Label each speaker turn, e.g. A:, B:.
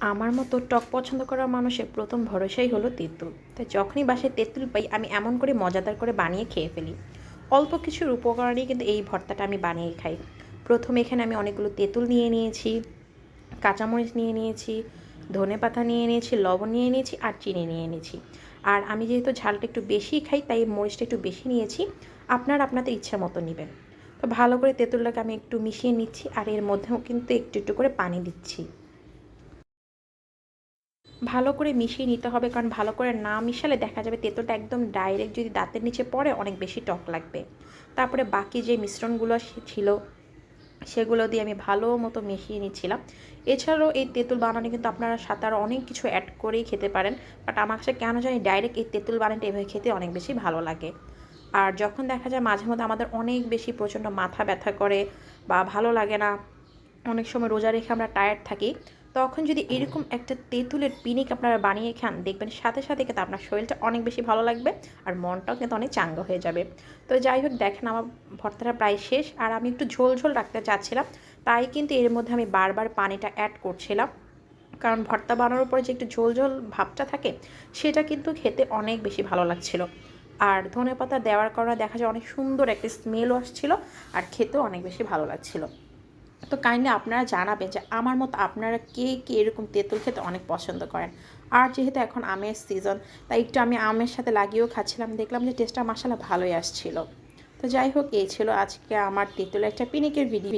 A: আমার মতো টক পছন্দ করা মানুষের প্রথম ভরসাই হলো তেঁতুল। তাই যখনই বাসায় তেঁতুল পাই, আমি এমন করে মজাদার করে বানিয়ে খেয়ে ফেলি। অল্প কিছুর উপকরণেই কিন্তু এই ভর্তাটা আমি বানিয়ে খাই। প্রথমে এখানে আমি অনেকগুলো তেঁতুল নিয়ে নিয়েছি, কাঁচামরিচ নিয়ে নিয়েছি, ধনে পাতা নিয়ে নিয়েছি, লবণ নিয়ে নিয়েছি আর চিনি নিয়ে নিয়েছি। আর আমি যেহেতু ঝালটা একটু বেশি খাই, তাই মরিচটা একটু বেশি নিয়েছি। আপনার আপনাদের ইচ্ছা মতো নেবেন। তো ভালো করে তেঁতুলটাকে আমি একটু মিশিয়ে নিচ্ছি আর এর মধ্যেও কিন্তু একটু একটু করে পানি দিচ্ছি। ভালো করে মিশিয়ে নিতে হবে, কারণ ভালো করে না মিশালে দেখা যাবে তেঁতুলটা একদম ডাইরেক্ট যদি দাঁতের নিচে পড়ে অনেক বেশি টক লাগবে। তারপরে বাকি যে মিশ্রণগুলো ছিল, সেগুলো দিয়ে আমি ভালো মতো মিশিয়ে নিচ্ছিলাম। এছাড়াও এই তেঁতুল বানানো কিন্তু আপনারা সাথে আরও অনেক কিছু অ্যাড করেই খেতে পারেন বাট আমার কাছে কেন জানি ডাইরেক্ট এই তেঁতুল বানানটা এভাবে খেতে অনেক বেশি ভালো লাগে। আর যখন দেখা যায় মাঝে মধ্যে আমাদের অনেক বেশি প্রচণ্ড মাথা ব্যথা করে বা ভালো লাগে না, অনেক সময় রোজা রেখে আমরা টায়ার্ড থাকি তখন যদি এরকম একটা তেঁতুলের পিনিক আপনারা বানিয়ে খান, দেখবেন সাথে সাথে কিন্তু আপনার শরীরটা অনেক বেশি ভালো লাগবে আর মনটাও কিন্তু অনেক চাঙ্গা হয়ে যাবে। তো যাই হোক, দেখেন আমার ভর্তাটা প্রায় শেষ আর আমি একটু ঝোল ঝোল রাখতে চাচ্ছিলাম, তাই কিন্তু এর মধ্যে আমি বারবার পানিটা অ্যাড করছিলাম। কারণ ভর্তা বানানোর পরে যে একটু ঝোল ঝোল ভাবটা থাকে, সেটা কিন্তু খেতে অনেক বেশি ভালো লাগছিল। আর ধনে পাতা দেওয়ার কারণে দেখা যায় অনেক সুন্দর একটা স্মেলও আসছিল আর খেতেও অনেক বেশি ভালো লাগছিল। তো কাইন্ডলি আপনারা জানাবেন যে আমার মতো আপনারা কে কে এরকম তেঁতুল খেতে অনেক পছন্দ করেন। আর যেহেতু এখন আমের সিজন তাই একটু আমি আমের সাথে লাগিয়েও খাচ্ছিলাম, দেখলাম যে টেস্টটা মশালা ভালোই আসছিল। তো যাই হোক, এই ছিল আজকে আমার তেঁতুলের একটা পিনিকের ভিডিও